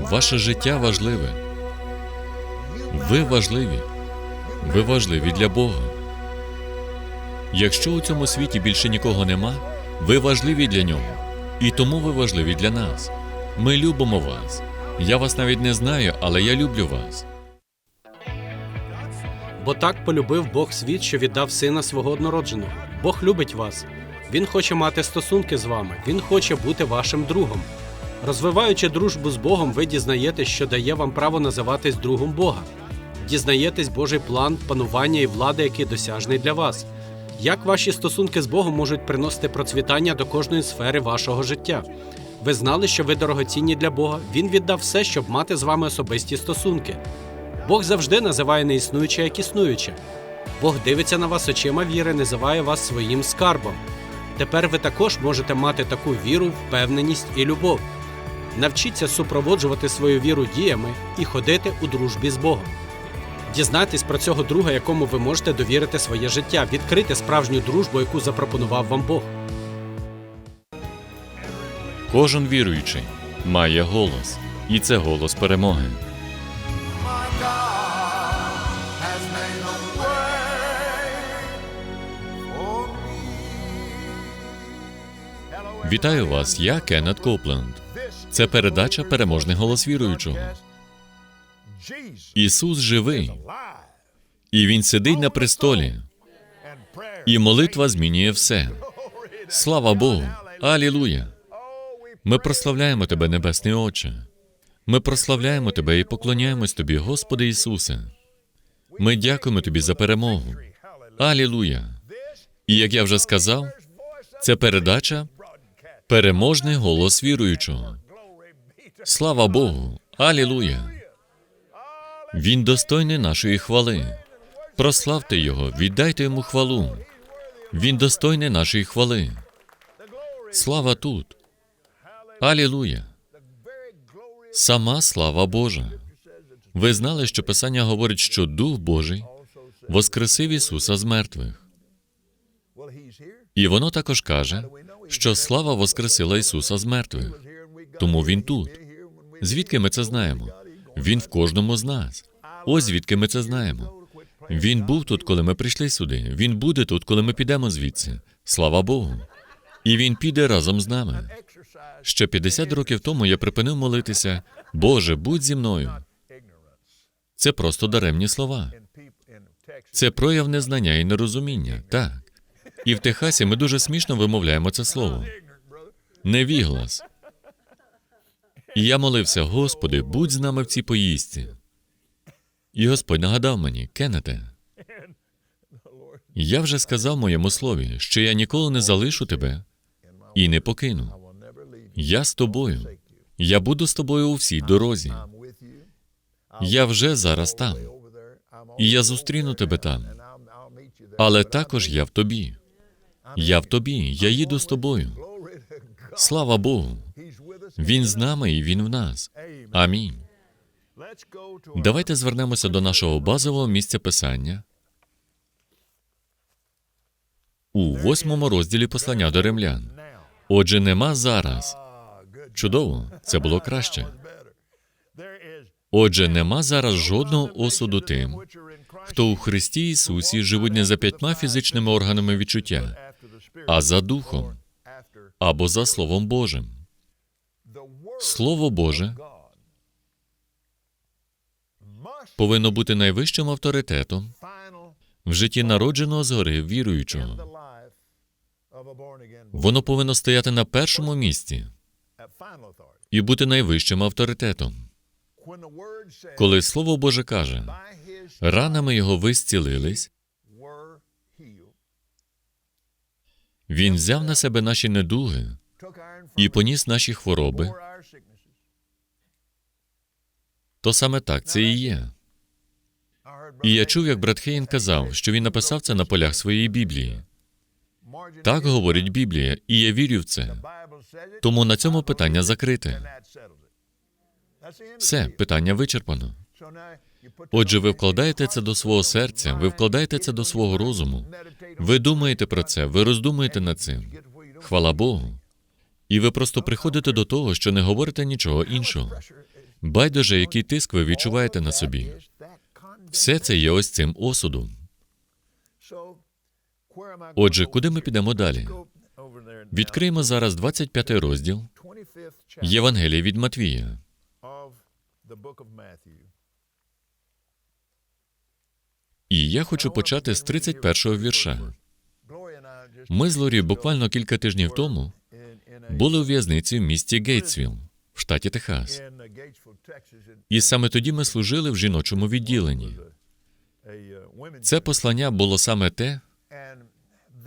Ваше життя важливе. Ви важливі. Ви важливі для Бога. Якщо у цьому світі більше нікого нема, ви важливі для нього. І тому ви важливі для нас. Ми любимо вас. Я вас навіть не знаю, але я люблю вас. Бо так полюбив Бог світ, що віддав сина свого однородженого. Бог любить вас. Він хоче мати стосунки з вами. Він хоче бути вашим другом. Розвиваючи дружбу з Богом, ви дізнаєтесь, що дає вам право називатись другом Бога. Дізнаєтесь Божий план панування і влади, який досяжний для вас. Як ваші стосунки з Богом можуть приносити процвітання до кожної сфери вашого життя? Ви знали, що ви дорогоцінні для Бога. Він віддав все, щоб мати з вами особисті стосунки. Бог завжди називає неіснуюче як існуюче. Бог дивиться на вас очима віри, називає вас своїм скарбом. Тепер ви також можете мати таку віру, впевненість і любов. Навчіться супроводжувати свою віру діями і ходити у дружбі з Богом. Дізнайтесь про цього друга, якому ви можете довірити своє життя, відкрити справжню дружбу, яку запропонував вам Бог. Кожен віруючий має голос, і це голос перемоги. Вітаю вас, я Кеннет Копленд. Це передача Переможний голос віруючого. Ісус живий, і Він сидить на престолі, і молитва змінює все. Слава Богу! Алілуя! Ми прославляємо Тебе, Небесний Отче. Ми прославляємо Тебе і поклоняємось Тобі, Господи Ісусе. Ми дякуємо Тобі за перемогу. Алілуя! І як я вже сказав, це передача Переможний голос віруючого. Слава Богу! Алілуя! Він достойний нашої хвали. Прославте Його, віддайте йому хвалу. Він достойний нашої хвали. Слава тут. Алілуя. Сама слава Божа. Ви знали, що Писання говорить, що Дух Божий воскресив Ісуса з мертвих. І воно також каже, що слава воскресила Ісуса з мертвих. Тому Він тут. Звідки ми це знаємо? Він в кожному з нас. Ось звідки ми це знаємо. Він був тут, коли ми прийшли сюди. Він буде тут, коли ми підемо звідси. Слава Богу. І він піде разом з нами. Ще 50 років тому я припинив молитися. Боже, будь зі мною. Це просто даремні слова. Це прояв незнання і нерозуміння. Так. І в Техасі ми дуже смішно вимовляємо це слово. Невіглас. І я молився, Господи, будь з нами в цій поїздці. І Господь нагадав мені, Кеннете, я вже сказав моєму слові, що я ніколи не залишу тебе і не покину. Я з тобою. Я буду з тобою у всій дорозі. Я вже зараз там. І я зустріну тебе там. Але також я в тобі. Я в тобі, я їду з тобою. Слава Богу. Він з нами і він в нас. Амінь. Давайте звернемося до нашого базового місця писання у восьмому розділі послання до римлян. Отже, нема зараз. Чудово, це було краще. Отже, нема зараз жодного осуду тим, хто у Христі Ісусі живуть не за п'ятьма фізичними органами відчуття, а за духом або за Словом Божим. Слово Боже повинно бути найвищим авторитетом в житті народженого згори віруючого. Воно повинно стояти на першому місці і бути найвищим авторитетом. Коли Слово Боже каже, ранами його ви зцілились, він взяв на себе наші недуги і поніс наші хвороби, то саме так це і є. І я чув, як брат Хейн казав, що він написав це на полях своєї Біблії. Так говорить Біблія, і я вірю в це. Тому на цьому питання закрите. Все, питання вичерпано. Отже, ви вкладаєте це до свого серця, ви вкладаєте це до свого розуму. Ви думаєте про це, ви роздумуєте над цим. Хвала Богу. І ви просто приходите до того, що не говорите нічого іншого. Байдуже, який тиск ви відчуваєте на собі. Все це є ось цим осудом. Отже, куди ми підемо далі? Відкриємо зараз 25 розділ Євангелія від Матвія. І я хочу почати з 31-го вірша. Ми з Лорі буквально кілька тижнів тому були у в'язниці в місті Гейтсвіл, штаті Техас. І саме тоді ми служили в жіночому відділенні. Це послання було саме те,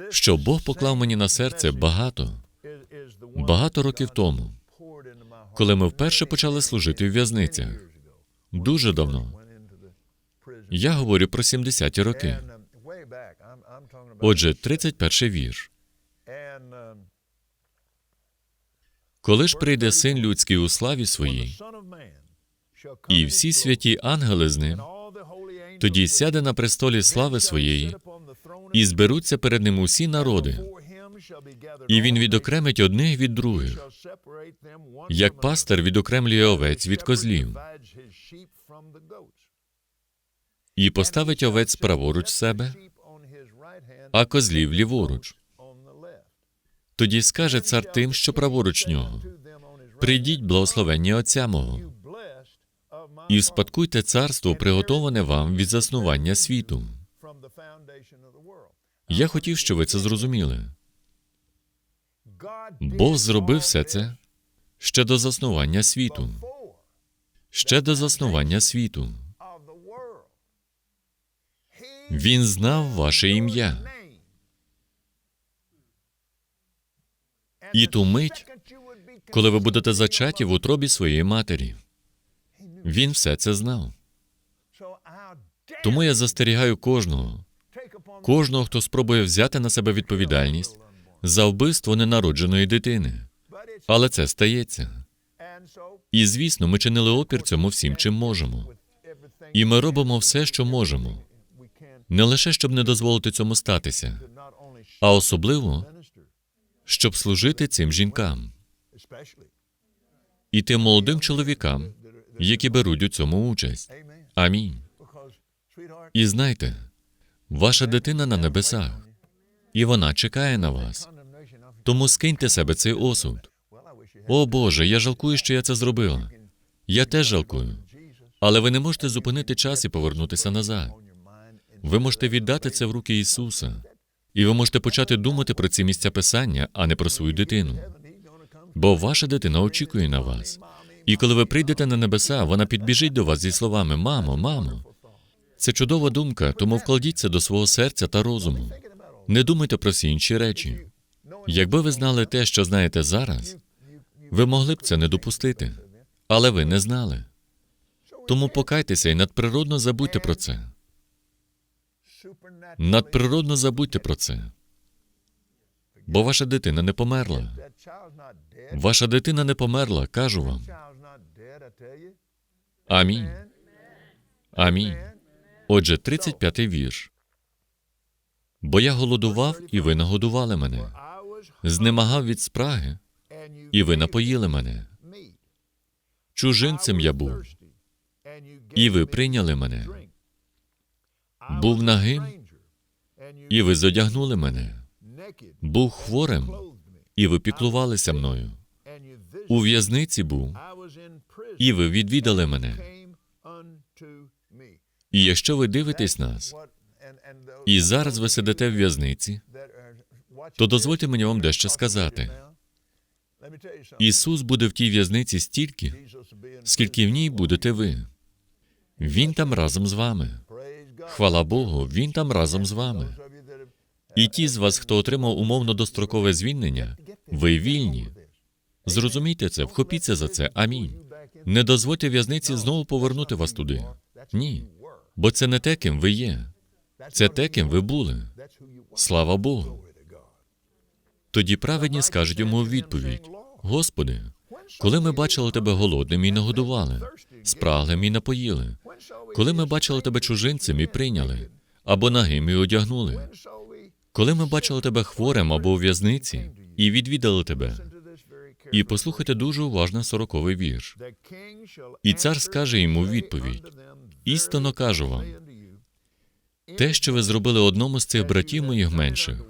що Бог поклав мені на серце багато, багато років тому, коли ми вперше почали служити в в'язницях. Дуже давно. Я говорю про 70-ті роки. Отже, 31 вірш. Коли ж прийде син людський у славі своїй, і всі святі ангели з ним, тоді сяде на престолі слави своєї, і зберуться перед ним усі народи, і він відокремить одних від других, як пастир відокремлює овець від козлів, і поставить овець праворуч себе, а козлів ліворуч. Тоді скаже цар тим, що праворуч нього: прийдіть, благословенні Отця мого, і вспадкуйте царство, приготоване вам від заснування світу. Я хотів, щоб ви це зрозуміли. Бог зробив все це ще до заснування світу. Ще до заснування світу. Він знав ваше ім'я. І ту мить, коли ви будете зачаті в утробі своєї матері. Він все це знав. Тому я застерігаю кожного, кожного, хто спробує взяти на себе відповідальність за вбивство ненародженої дитини. Але це стається. І звісно, ми чинили опір цьому всім, чим можемо. І ми робимо все, що можемо, не лише щоб не дозволити цьому статися, а особливо, щоб служити цим жінкам і тим молодим чоловікам, які беруть у цьому участь. Амінь. І знайте, ваша дитина на небесах, і вона чекає на вас. Тому скиньте себе цей осуд. О Боже, я жалкую, що я це зробила. Я теж жалкую. Але ви не можете зупинити час і повернутися назад. Ви можете віддати це в руки Ісуса, і ви можете почати думати про ці місця писання, а не про свою дитину. Бо ваша дитина очікує на вас. І коли ви прийдете на небеса, вона підбіжить до вас зі словами Мамо, мамо. Це чудова думка, тому вкладіть це до свого серця та розуму. Не думайте про всі інші речі. Якби ви знали те, що знаєте зараз, ви могли б це не допустити, але ви не знали. Тому покайтеся і надприродно забудьте про це. Надприродно забудьте про це. Бо ваша дитина не померла. Ваша дитина не померла, кажу вам. Амінь. Амінь. Отже, 35-й вірш. Бо я голодував, і ви нагодували мене. Знемагав від спраги, і ви напоїли мене. Чужинцем я був, і ви прийняли мене. Був нагим, і ви зодягнули мене. Був хворим, і ви піклувалися мною. У в'язниці був, і ви відвідали мене. І якщо ви дивитесь нас, і зараз ви сидите в в'язниці, то дозвольте мені вам дещо сказати. Ісус буде в тій в'язниці стільки, скільки в ній будете ви. Він там разом з вами. Хвала Богу, Він там разом з вами. І ті з вас, хто отримав умовно дострокове звільнення, ви вільні. Зрозумійте це, вхопіться за це. Амінь. Не дозвольте в'язниці знову повернути вас туди. Ні. Бо це не те, ким ви є. Це те, ким ви були. Слава Богу. Тоді праведні скажуть йому відповідь: Господи, коли ми бачили тебе голодним і нагодували, спраглим і напоїли, коли ми бачили тебе чужинцем і прийняли, або нагим і одягнули, коли ми бачили тебе хворим або у в'язниці і відвідали тебе. І послухайте дуже уважно сороковий вірш. І цар скаже йому відповідь: Істинно кажу вам, те, що ви зробили одному з цих братів моїх менших,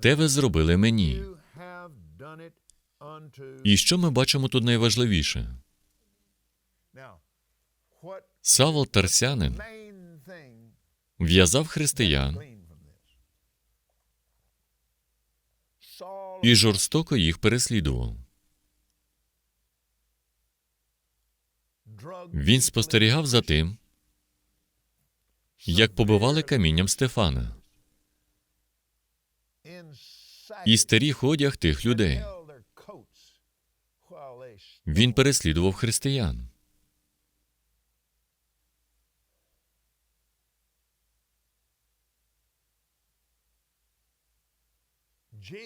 те ви зробили мені. І що ми бачимо тут найважливіше? Савол Тарсянин в'язав християн і жорстоко їх переслідував. Він спостерігав за тим, як побивали камінням Стефана і старіх одяг тих людей. Він переслідував християн.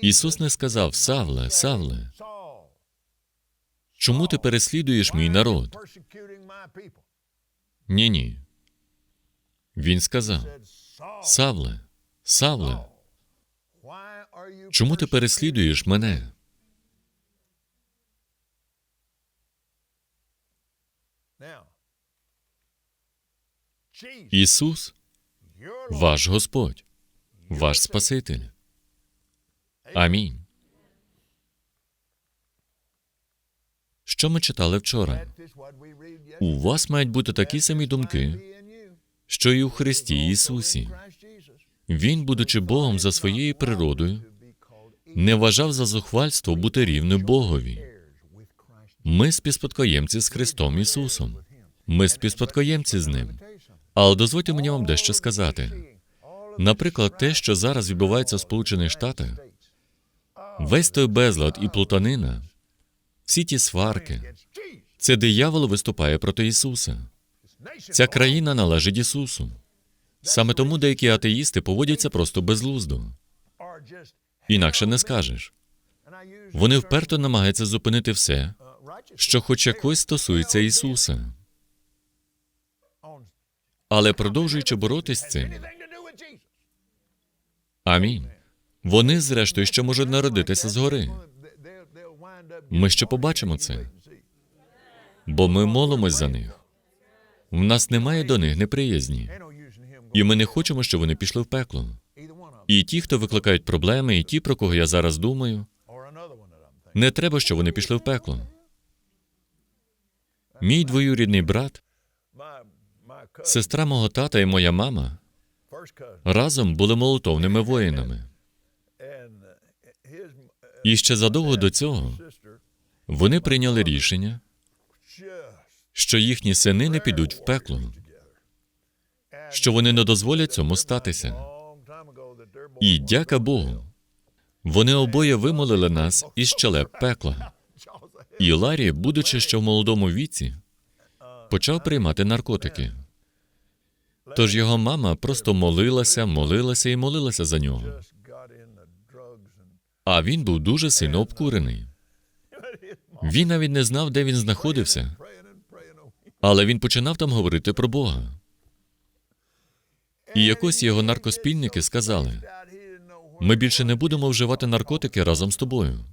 Ісус не сказав Савле, Савле, чому ти переслідуєш мій народ? Ні, ні. Він сказав: Савле, Савле, чому ти переслідуєш мене? Ісус, ваш Господь, ваш Спаситель. Амінь. Що ми читали вчора? У вас мають бути такі самі думки, що і у Христі Ісусі. Він, будучи Богом за своєю природою, не вважав за зухвальство бути рівним Богові. Ми співспадкоємці з Христом Ісусом. Ми співспадкоємці з Ним. Але дозвольте мені вам дещо сказати. Наприклад, те, що зараз відбувається в Сполучених Штатах, весь той безлад і плутанина, всі ті сварки, це диявол виступає проти Ісуса. Ця країна належить Ісусу. Саме тому деякі атеїсти поводяться просто безлуздо. Інакше не скажеш. Вони вперто намагаються зупинити все, що хоч якось стосується Ісуса. Але продовжуючи боротись з цим, амінь. Вони, зрештою, ще можуть народитися згори. Ми ще побачимо це, бо ми молимось за них. В нас немає до них неприязні, і ми не хочемо, щоб вони пішли в пекло. І ті, хто викликають проблеми, і ті, про кого я зараз думаю, не треба, щоб вони пішли в пекло. Мій двоюрідний брат, сестра мого тата і моя мама разом були молотовними воїнами. І ще задовго до цього вони прийняли рішення, що їхні сини не підуть в пекло, що вони не дозволять цьому статися. І дяка Богу, вони обоє вимолили нас із щелеп пекла. І Ларі, будучи ще в молодому віці, почав приймати наркотики. Тож його мама просто молилася, молилася і молилася за нього. А він був дуже сильно обкурений. Він навіть не знав, де він знаходився, але він починав там говорити про Бога. І якось його наркоспільники сказали: ми більше не будемо вживати наркотики разом з тобою.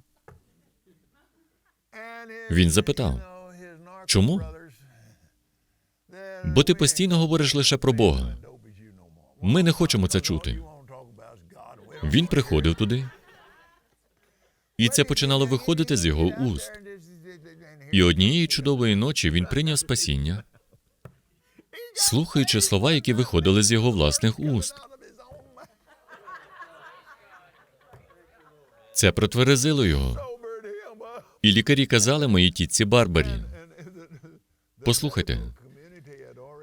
Він запитав, чому? Бо ти постійно говориш лише про Бога. Ми не хочемо це чути. Він приходив туди, і це починало виходити з його уст. І однієї чудової ночі він прийняв спасіння, слухаючи слова, які виходили з його власних уст. Це протверезило його. І лікарі казали моїй тітці Барбарі. Послухайте,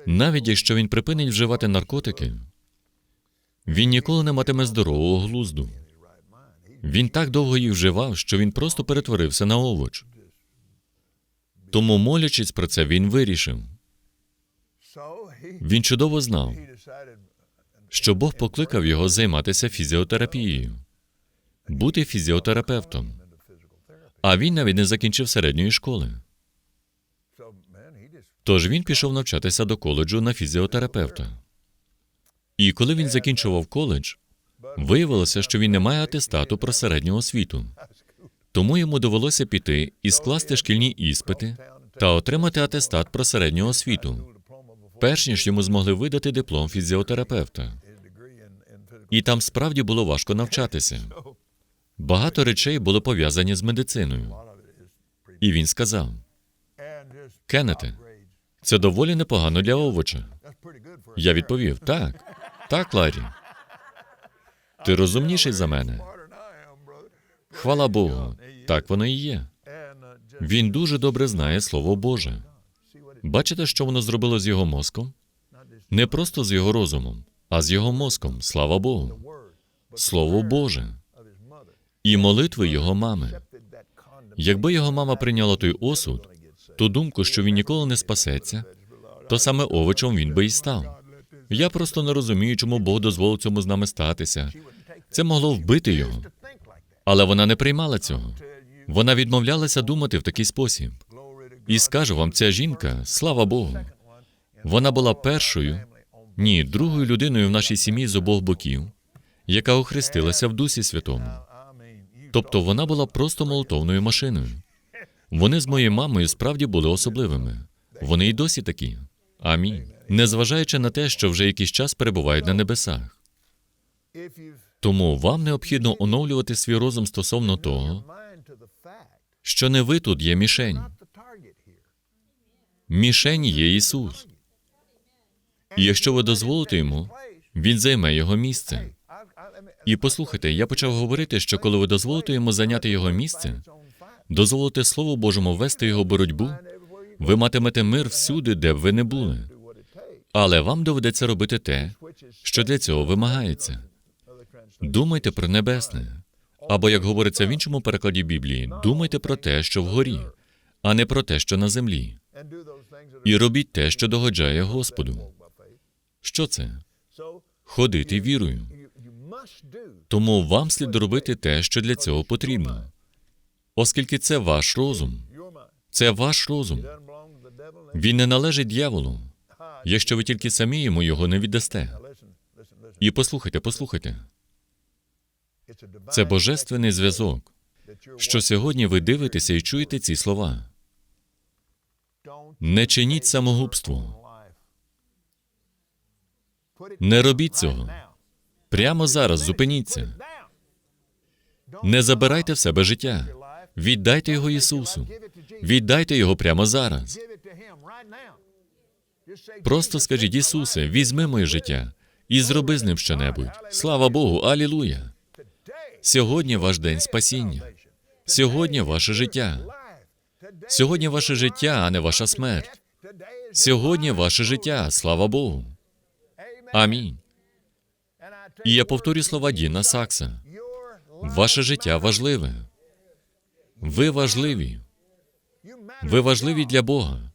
навіть якщо він припинить вживати наркотики, він ніколи не матиме здорового глузду. Він так довго їх вживав, що він просто перетворився на овоч. Тому, молячись про це, він вирішив. Він чудово знав, що Бог покликав його займатися фізіотерапією, бути фізіотерапевтом. А він навіть не закінчив середньої школи. Тож він пішов навчатися до коледжу на фізіотерапевта. І коли він закінчував коледж, виявилося, що він не має атестату про середню освіту. Тому йому довелося піти і скласти шкільні іспити та отримати атестат про середню освіту, перш ніж йому змогли видати диплом фізіотерапевта. І там справді було важко навчатися. Багато речей було пов'язані з медициною. І він сказав: Кеннете, це доволі непогано для овоча. Я відповів: так, так, Ларі. Ти розумніший за мене. Хвала Богу, так воно і є. Він дуже добре знає Слово Боже. Бачите, що воно зробило з його мозком? Не просто з його розумом, а з його мозком. Слава Богу. Слово Боже. І молитви його мами. Якби його мама прийняла той осуд, ту думку, що він ніколи не спасеться, то саме овочем він би і став. Я просто не розумію, чому Бог дозволив цьому з нами статися. Це могло вбити його. Але вона не приймала цього. Вона відмовлялася думати в такий спосіб. І скажу вам, ця жінка, слава Богу, вона була першою, ні, другою людиною в нашій сім'ї з обох боків, яка охрестилася в Дусі Святому. Тобто вона була просто молотовною машиною. Вони з моєю мамою справді були особливими. Вони й досі такі. Амінь. Незважаючи на те, що вже якийсь час перебувають на небесах. Тому вам необхідно оновлювати свій розум стосовно того, що не ви тут є мішень. Мішень є Ісус. І якщо ви дозволите йому, Він займе його місце. І послухайте, я почав говорити, що коли ви дозволите йому зайняти його місце, дозволите Слову Божому вести його боротьбу, ви матимете мир всюди, де б ви не були. Але вам доведеться робити те, що для цього вимагається. Думайте про небесне. Або, як говориться в іншому перекладі Біблії, думайте про те, що вгорі, а не про те, що на землі. І робіть те, що догоджає Господу. Що це? Ходити вірою. Тому вам слід робити те, що для цього потрібно. Оскільки це ваш розум. Це ваш розум. Він не належить дьяволу, якщо ви тільки самі йому його не віддасте. І послухайте, послухайте. Це божественний зв'язок, що сьогодні ви дивитеся і чуєте ці слова. Не чиніть самогубство. Не робіть цього. Прямо зараз зупиніться. Не забирайте в себе життя. Віддайте його Ісусу. Віддайте його прямо зараз. Просто скажіть, Ісусе, візьми моє життя і зроби з ним щонебудь. Слава Богу, алілуя. Сьогодні ваш день спасіння. Сьогодні ваше життя. Сьогодні ваше життя, а не ваша смерть. Сьогодні ваше життя, слава Богу. Амінь. І я повторю слова Діна Сакса. Ваше життя важливе. Ви важливі. Ви важливі для Бога.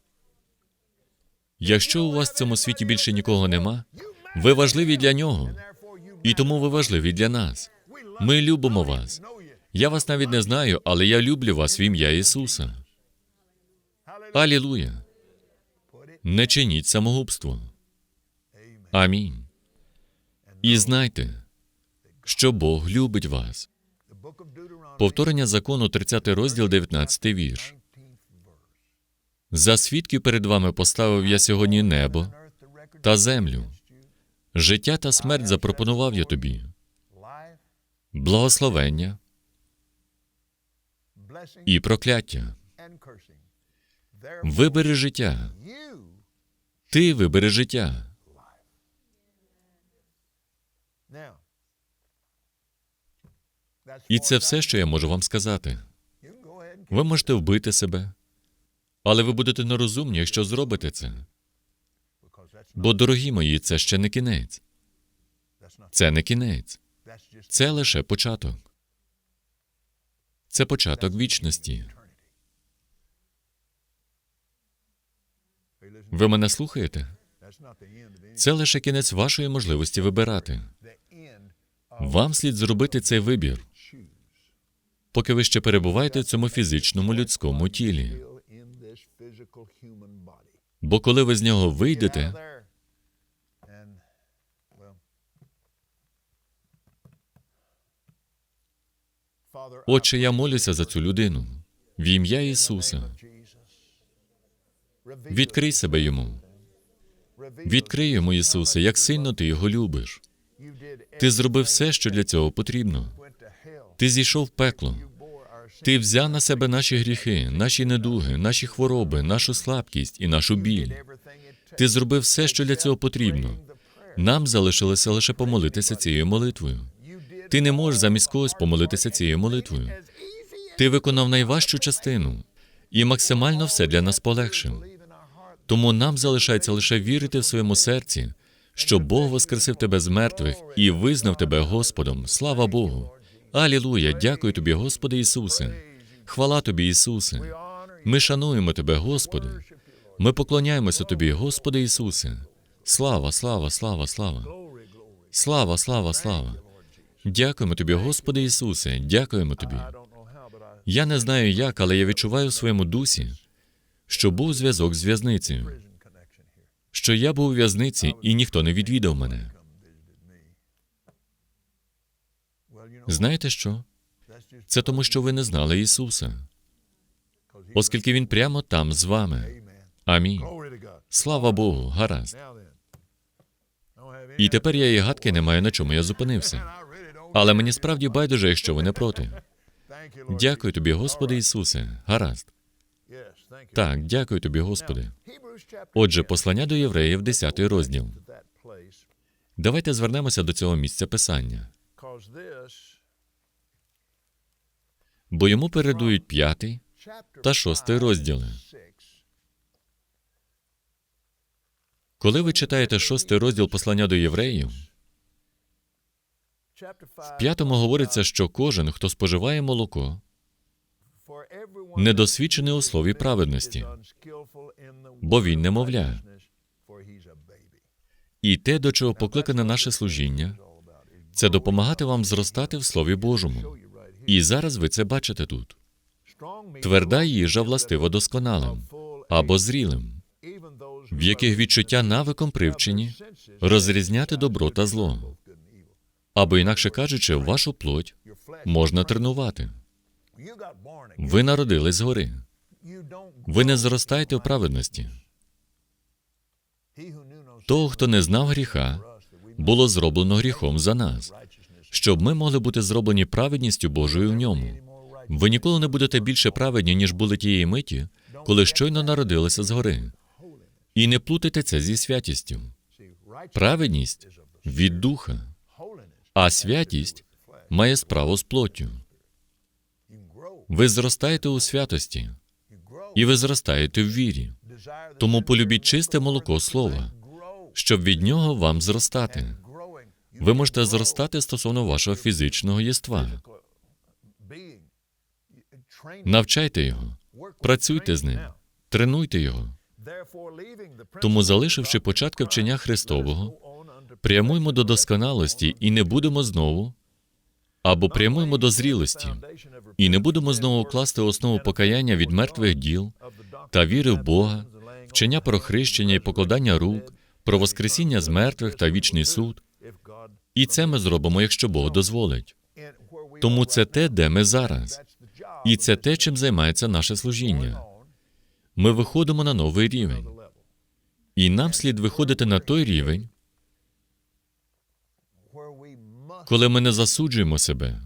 Якщо у вас в цьому світі більше нікого нема, ви важливі для нього. І тому ви важливі для нас. Ми любимо вас. Я вас навіть не знаю, але я люблю вас в ім'я Ісуса. Алілуя. Не чиніть самогубство. Амінь. І знайте, що Бог любить вас. Повторення закону, 30 розділ, 19 вірш. За свідків перед вами поставив я сьогодні небо та землю. Життя та смерть запропонував я тобі. Благословення і прокляття. Вибери життя. Ти вибери життя. І це все, що я можу вам сказати. Ви можете вбити себе, але ви будете нерозумні, якщо зробите це. Бо, дорогі мої, це ще не кінець. Це не кінець. Це лише початок. Це початок вічності. Ви мене слухаєте? Це лише кінець вашої можливості вибирати. Вам слід зробити цей вибір, поки ви ще перебуваєте в цьому фізичному людському тілі. Бо коли ви з нього вийдете, Отче, я молюся за цю людину в ім'я Ісуса. Відкрий себе йому. Відкрий йому, Ісусе, як сильно ти його любиш. Ти зробив все, що для цього потрібно. Ти зійшов в пекло. Ти взяв на себе наші гріхи, наші недуги, наші хвороби, нашу слабкість і нашу біль. Ти зробив все, що для цього потрібно. Нам залишилося лише помолитися цією молитвою. Ти не можеш замість когось помолитися цією молитвою. Ти виконав найважчу частину і максимально все для нас полегшив. Тому нам залишається лише вірити в своєму серці, що Бог воскресив тебе з мертвих і визнав тебе Господом. Слава Богу! Алілуя! Дякую тобі, Господи Ісусе! Хвала тобі, Ісусе! Ми шануємо тебе, Господи! Ми поклоняємося тобі, Господи Ісусе! Слава, слава, слава, слава! Слава, слава, слава! Дякуємо тобі, Господи Ісусе! Дякуємо тобі! Я не знаю як, але я відчуваю в своєму дусі, що був зв'язок з в'язницею, що я був у в'язниці і ніхто не відвідав мене. Знаєте що? Це тому, що ви не знали Ісуса, оскільки Він прямо там з вами. Амінь. Слава Богу, гаразд. І тепер я і гадки не маю, на чому я зупинився. Але мені справді байдуже, якщо ви не проти. Дякую тобі, Господи Ісусе. Гаразд. Так, дякую тобі, Господи. Отже, послання до євреїв, 10 розділ. Давайте звернемося до цього місця писання, бо йому передують п'ятий та шостий розділи. Коли ви читаєте шостий розділ послання до євреїв, в п'ятому говориться, що кожен, хто споживає молоко, недосвідчений у слові праведності, бо він немовля. І те, до чого покликане наше служіння, це допомагати вам зростати в Слові Божому. І зараз ви це бачите тут. Тверда їжа властива досконалим або зрілим, в яких відчуття навиком привчені розрізняти добро та зло. Або, інакше кажучи, вашу плоть можна тренувати. Ви народились згори. Ви не зростаєте в праведності. Того, хто не знав гріха, було зроблено гріхом за нас, щоб ми могли бути зроблені праведністю Божою в ньому. Ви ніколи не будете більше праведні, ніж були тієї миті, коли щойно народилися згори. І не плутайте це зі святістю. Праведність від духа, а святість має справу з плоттю. Ви зростаєте у святості, і ви зростаєте в вірі. Тому полюбіть чисте молоко слова, щоб від нього вам зростати. Ви можете зростати стосовно вашого фізичного єства. Навчайте його, працюйте з ним, тренуйте його. Тому, залишивши початки вчення Христового, прямуймо до досконалості і не будемо знову, або прямуємо до зрілості, і не будемо знову класти основу покаяння від мертвих діл та віри в Бога, вчення про хрещення і покладання рук, про воскресіння з мертвих та вічний суд. І це ми зробимо, якщо Бог дозволить. Тому це те, де ми зараз, і це те, чим займається наше служіння. Ми виходимо на новий рівень, і нам слід виходити на той рівень, коли ми не засуджуємо себе,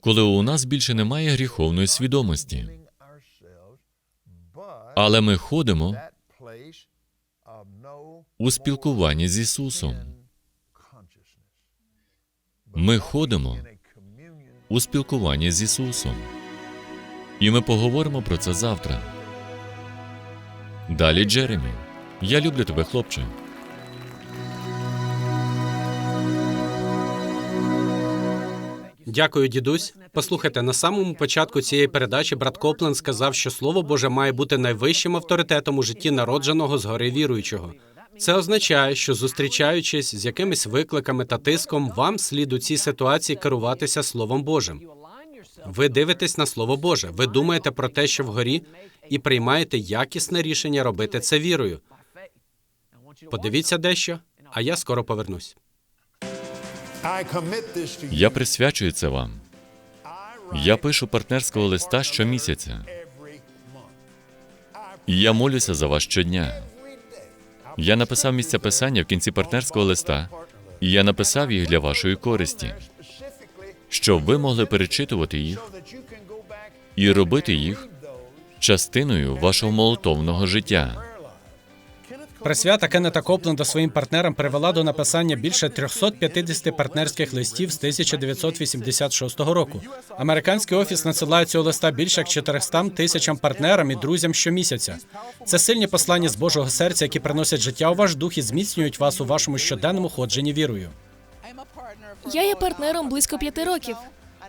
коли у нас більше немає гріховної свідомості, але ми ходимо у спілкуванні з Ісусом. Ми ходимо у спілкуванні з Ісусом. І ми поговоримо про це завтра. Далі Джеремі. Я люблю тебе, хлопче. Дякую, дідусь. Послухайте, на самому початку цієї передачі брат Коплен сказав, що слово Боже має бути найвищим авторитетом у житті народженого згори віруючого. Це означає, що зустрічаючись з якимись викликами та тиском, вам слід у цій ситуації керуватися Словом Божим. Ви дивитесь на Слово Боже, ви думаєте про те, що вгорі, і приймаєте якісне рішення робити це вірою. Подивіться дещо, а я скоро повернусь. Я присвячую це вам. Я пишу партнерського листа щомісяця. І я молюся за вас щодня. Я написав місця писання в кінці партнерського листа, і я написав їх для вашої користі, щоб ви могли перечитувати їх і робити їх частиною вашого молитовного життя. Присвята Кеннета Копленда своїм партнерам привела до написання більше 350 партнерських листів з 1986 року. Американський офіс надсилає цього листа більше як 400 тисячам партнерам і друзям щомісяця. Це сильні послання з Божого серця, які приносять життя у ваш дух і зміцнюють вас у вашому щоденному ходженні вірою. Я є партнером близько п'яти років,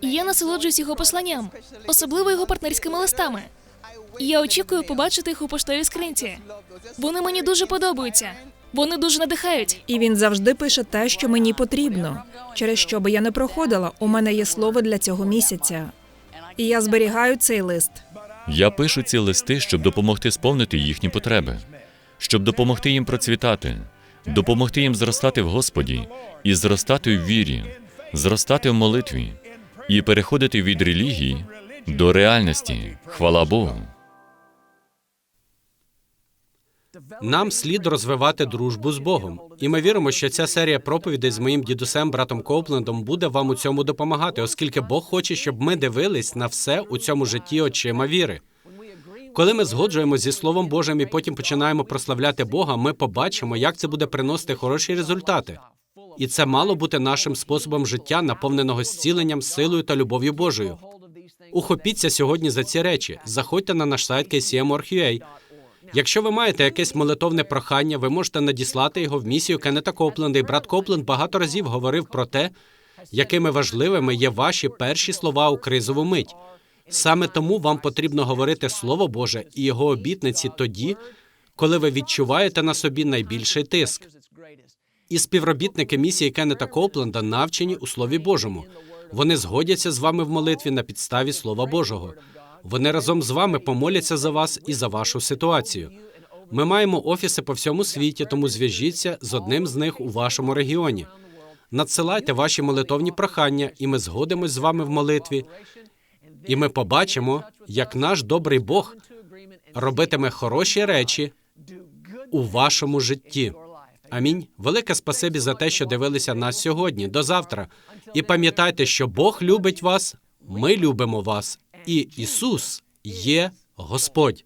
і я насолоджуюсь його посланням, особливо його партнерськими листами. І Я очікую побачити їх у поштовій скринці. Вони мені дуже подобаються. Вони дуже надихають. І він завжди пише те, що мені потрібно. Через що би я не проходила, у мене є слово для цього місяця. І я зберігаю цей лист. Я пишу ці листи, щоб допомогти сповнити їхні потреби, щоб допомогти їм процвітати, допомогти їм зростати в Господі і зростати в вірі, зростати в молитві і переходити від релігії до реальності. Хвала Богу. Нам слід розвивати дружбу з Богом, і ми віримо, що ця серія проповідей з моїм дідусем, братом Коуплендом, буде вам у цьому допомагати, оскільки Бог хоче, щоб ми дивились на все у цьому житті очима віри. Коли ми згоджуємося зі Словом Божим і потім починаємо прославляти Бога, ми побачимо, як це буде приносити хороші результати. І це мало бути нашим способом життя, наповненого зціленням, силою та любов'ю Божою. Ухопіться сьогодні за ці речі. Заходьте на наш сайт kcm.org.ua. Якщо ви маєте якесь молитовне прохання, ви можете надіслати його в місію Кеннета Копленда. І брат Копленд багато разів говорив про те, якими важливими є ваші перші слова у кризову мить. Саме тому вам потрібно говорити Слово Боже і його обітниці тоді, коли ви відчуваєте на собі найбільший тиск. І співробітники місії Кеннета Копленда навчені у Слові Божому. Вони згодяться з вами в молитві на підставі Слова Божого. Вони разом з вами помоляться за вас і за вашу ситуацію. Ми маємо офіси по всьому світі, тому зв'яжіться з одним з них у вашому регіоні. Надсилайте ваші молитовні прохання, і ми згодимось з вами в молитві. І ми побачимо, як наш добрий Бог робитиме хороші речі у вашому житті. Амінь. Велике спасибі за те, що дивилися нас сьогодні. До завтра. І пам'ятайте, що Бог любить вас, ми любимо вас, і Ісус є Господь.